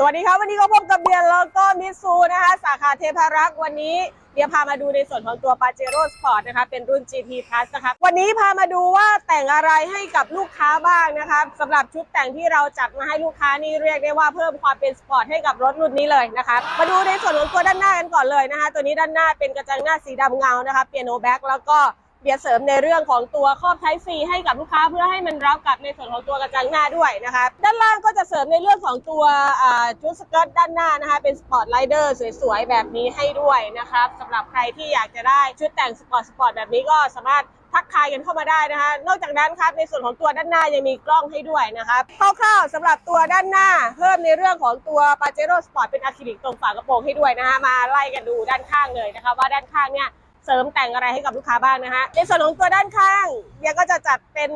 สวัสดีครับ วันนี้ก็พบกับเบียร์แล้วก็มิตซูนะคะสาขาเทพารักษ์วันนี้เบียร์พามาดูในส่วนของตัว p a j e r o Sport นะคะเป็นรุ่น GT Plus นะครับวันนี้พามาดูว่าแต่งอะไรให้กับลูกค้าบ้างนะครับสำหรับชุดแต่งที่เราจัดมาให้ลูกค้านี่เรียกได้ว่าเพิ่มความเป็นสปอร์ตให้กับรถรุ่นนี้เลยนะครับมาดูในส่วนของตัวด้านหน้ากันก่อนเลยนะคะตัวนี้ด้านหน้าเป็นกระจังหน้าสีดำเงานะคะเปียโนแบ็กแล้วก็ เบียร์เสริมในเรื่องของตัวครอบไทซีให้กับลูกค้าเพื่อให้มันรับกับในส่วนของตัวกระจังหน้าด้วยนะคะด้านล่างก็จะเสริมในเรื่องของตัวชุดสเกิร์ตด้านหน้านะคะเป็นสปอร์ตไลเดอร์สวยๆแบบนี้ให้ด้วยนะครับสำหรับใครที่อยากจะได้ชุดแต่งสปอร์ตสปอร์ตแบบนี้ก็สามารถทักทายกันเข้ามาได้นะคะ นอกจากนั้นครับในส่วนของตัวด้านหน้ายังมีกล้องให้ด้วยนะครับคร่าวๆสำหรับตัวด้านหน้า เพิ่มในเรื่องของตัว p a j e r o Sport เป็นอะคริลิกตรงฝากระโปรงให้ด้วยนะคะมาไล่กันดูด้านข้างเลยนะคะว่าด้านข้างเนี่ย เสริมแต่งอะไรให้กับลูกค้าบ้างนะฮะในส่วนของตัวด้านข้างเบียร์ก็จะจัดเป็น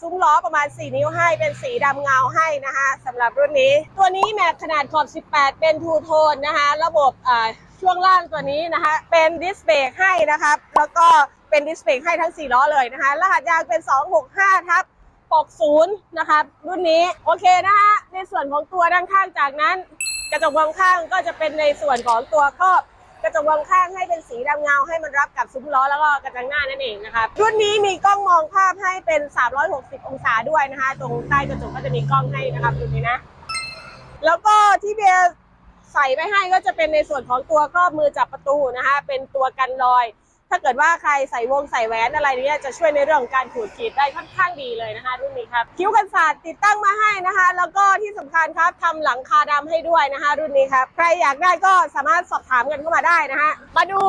ซุ้มล้อประมาณ 4 นิ้วให้ เป็นสีดำเงาให้นะคะสำหรับรุ่นนี้ ตัวนี้แม็กขนาดขอบ 18 เป็นทูโทนนะคะ ระบบช่วงล่างตัวนี้นะคะ เป็นดิสเบรกให้นะครับ แล้วก็เป็นดิสเบรกให้ทั้ง 4 ล้อเลยนะคะ รหัสยางเป็น 265 ทับ60 นะครับ รุ่นนี้โอเคนะคะในส่วนของตัวด้านข้างจากนั้นกระจกมองข้างก็จะเป็นในส่วนของตัวครอบ กระจกมองข้างให้เป็นสีดำเงาให้มันรับกับซุ้มล้อแล้วก็กระจังหน้านั่นเองนะคะรุ่นนี้มีกล้องมองภาพให้เป็น 360 องศาด้วยนะคะ ตรงใต้กระจกก็จะมีกล้องให้นะครับรุ่นนี้นะ แล้วก็ที่เบียร์ใส่ไปให้ก็จะเป็นในส่วนของตัวครอบมือจับประตูนะคะ เป็นตัวกันรอย ถ้าเกิดว่าใครใส่วงใส่แหวนอะไรเนี้ยจะช่วยในเรื่องของการขูดขีดได้ค่อนข้างดีเลยนะคะ รุ่นนี้ครับคิ้วกันศาสตร์ติดตั้งมาให้นะคะ แล้วก็ที่สำคัญครับทำหลังคาดำให้ด้วยนะคะ รุ่นนี้ครับใครอยากได้ก็สามารถสอบถามกันเข้ามาได้นะคะมาดู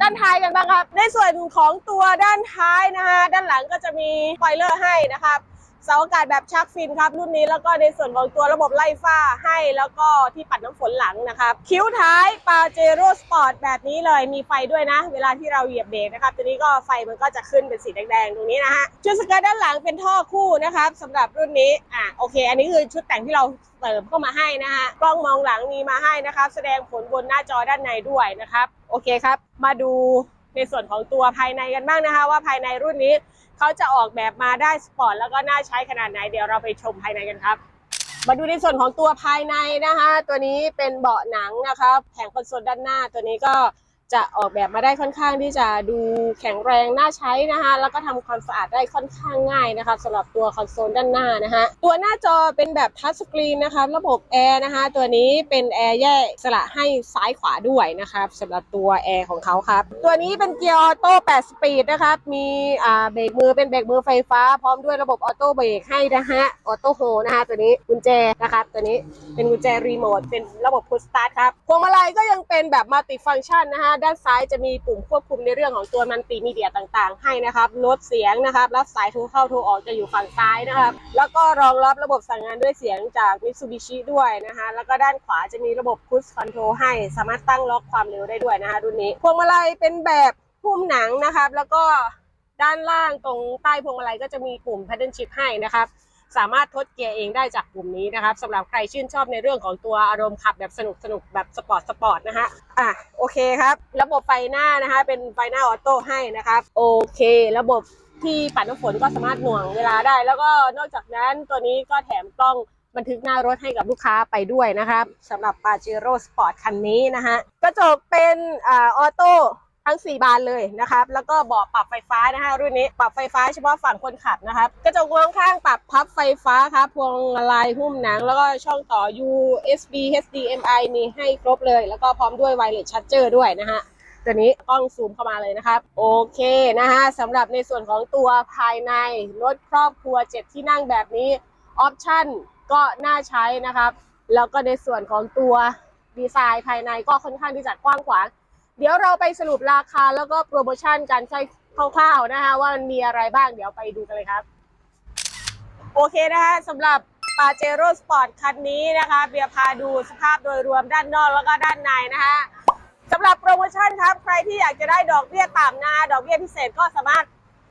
ด้านท้ายกันบ้างครับ ในส่วนของตัวด้านท้ายนะคะ ด้านหลังก็จะมีไฟเลอร์ให้นะครับ เสาอากาศแบบชักฟินครับรุ่นนี้แล้วก็ในส่วนของตัวระบบไล่ฟ้าให้แล้วก็ที่ปัดน้ำฝนหลังนะครับคิ้วท้ายปาเจโร่สปอร์ตแบบนี้เลยมีไฟด้วยนะ เวลาที่เราเหยียบเบรกนะครับตัวนี้ก็ไฟมันก็จะขึ้นเป็นสีแดงๆตรงนี้นะฮะชุดสเกิร์ตด้านหลังเป็นท่อคู่นะครับสำหรับรุ่นนี้อะโอเค อันนี้คือชุดแต่งที่เราเสริมเข้ามาให้นะฮะกล้องมองหลังมีมาให้นะครับแสดงผลบนหน้าจอด้านในด้วยนะครับโอเคครับ มาดูในส่วนของตัวภายในกันบ้างนะคะ ว่าภายในรุ่นนี้ เขาจะออกแบบมาได้สปอร์ตแล้วก็น่าใช้ขนาดไหนเดี๋ยวเราไปชมภายในกันครับ มาดูในส่วนของตัวภายในนะคะ ตัวนี้เป็นเบาะหนังนะครับแผงคอนโซลด้านหน้าตัวนี้ก็ จะออกแบบมาได้ค่อนข้างที่จะดูแข็งแรงน่าใช้นะคะแล้วก็ทำความสะอาดได้ค่อนข้างง่ายนะคะสำหรับตัวคอนโซลด้านหน้านะคะตัวหน้าจอเป็นแบบทัชสกรีนนะคะระบบแอร์นะคะตัวนี้เป็นแอร์แยกสละให้ซ้ายขวาด้วยนะครับสำหรับตัวแอร์ของเขาครับตัวนี้เป็นเกียร์ออโต้8สปีดนะครับมีอ่าเบรกมือเป็นเบรกมือไฟฟ้า พร้อมด้วยระบบออโต้เบรกให้นะฮะออโต้โฮนะคะตัวนี้กุญแจนะครับตัวนี้เป็นกุญแจรีโมทเป็นระบบพุชสตาร์ทครับพวงมาลัยก็ยังเป็นแบบมัลติฟัง c t ชันนะคะด้านซ้ายจะมีปุ่มควบคุมในเรื่องของตัวมันติมีเดียต่างๆ ให้นะครับลดเสียงนะครับ รับสายโทรเข้าโทรออกจะอยู่ฝั่งซ้ายนะครับ แล้วก็รองรับระบบสั่งงานด้วยเสียงจาก Mitsubishi ด้วยนะคะแล้วก็ด้านขวาจะมีระบบ Cruise Control ให้สามารถตั้งล็อกความเร็วได้ด้วยนะคะรุ่นนี้พวงมาลัยเป็นแบบหุ้มหนังนะครับ แล้วก็ด้านล่างตรงใต้พวงมาลัยก็จะมีปุ่ม Paddle Shift ให้นะครับ สามารถทดเกียร์เองได้จากปุ่มนี้นะครับสำหรับใครชื่นชอบในเรื่องของตัวอารมณ์ขับแบบสนุกสนุกแบบสปอร์ตสปอร์ตนะฮะอะโอเคครับ ระบบไฟหน้านะคะเป็นไฟหน้าออโต้ให้นะครับโอเค ระบบที่ปัดน้ำฝนก็สามารถหน่วงเวลาได้ แล้วก็นอกจากนั้นตัวนี้ก็แถมกล้องบันทึกหน้ารถให้กับลูกค้าไปด้วยนะครับสำหรับ p a j e r o Sport คันนี้นะฮะกระจกเป็นอ่าออโต้ ทั้ง 4 บานเลยนะครับแล้วก็เบาะปรับไฟฟ้านะคะรุ่นนี้ปรับไฟฟ้าเฉพาะฝั่งคนขับนะครับกระจกมองข้างปรับพับไฟฟ้าครับพวงมาลัยหุ้มหนัง แล้วก็ช่องต่อ USB HDMI มีให้ครบเลย แล้วก็พร้อมด้วย wireless charger ด้วยนะฮะตัวนี้กล้องซูมเข้ามาเลยนะครับ โอเคนะฮะสำหรับในส่วนของตัวภายในรถครอบครัว 7 ที่นั่งแบบนี้ออปชั่นก็น่าใช้นะครับ แล้วก็ในส่วนของตัวดีไซน์ภายในก็ค่อนข้างที่จะกว้างขวาง เดี๋ยวเราไปสรุปราคาแล้วก็โปรโมชั่นการใช้คร่าวๆนะคะว่ามันมีอะไรบ้างเดี๋ยวไปดูกันเลยครับ โอเคนะคะสำหรับปาเจโร่สปอร์ตคันนี้นะคะ เบียร์พาดูสภาพโดยรวมด้านนอกแล้วก็ด้านในนะคะสำหรับโปรโมชั่นครับ ใครที่อยากจะได้ดอกเบี้ยต่ำนะดอกเบี้ยพิเศษก็สามารถ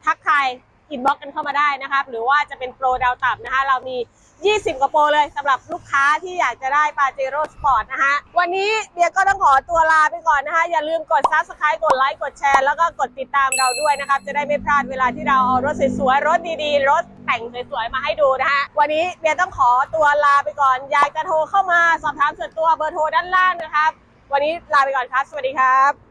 ทักทาย อินบ็อกกันเข้ามาได้นะครับ หรือว่าจะเป็นโปรดาวต่ำนะคะ เรามี 20กว่าโปรเลยสำหรับลูกค้าที่อยากจะได้ปาเจโร่สปอร์ตนะคะวันนี้เบียก็ต้องขอตัวลาไปก่อนนะคะ อย่าลืมกด subscribe กดไลค์กดแชร์แล้วก็กดติดตามเราด้วยนะครับ จะได้ไม่พลาดเวลาที่เราเอารถสวยๆรถดีๆ รถแต่งสวยๆมาให้ดูนะคะวันนี้เบียต้องขอตัวลาไปก่อนอยากจะโทรเข้ามาสอบถามส่วนตัวเบอร์โทรด้านล่างนะครับ วันนี้ลาไปก่อนครับ สวัสดีครับ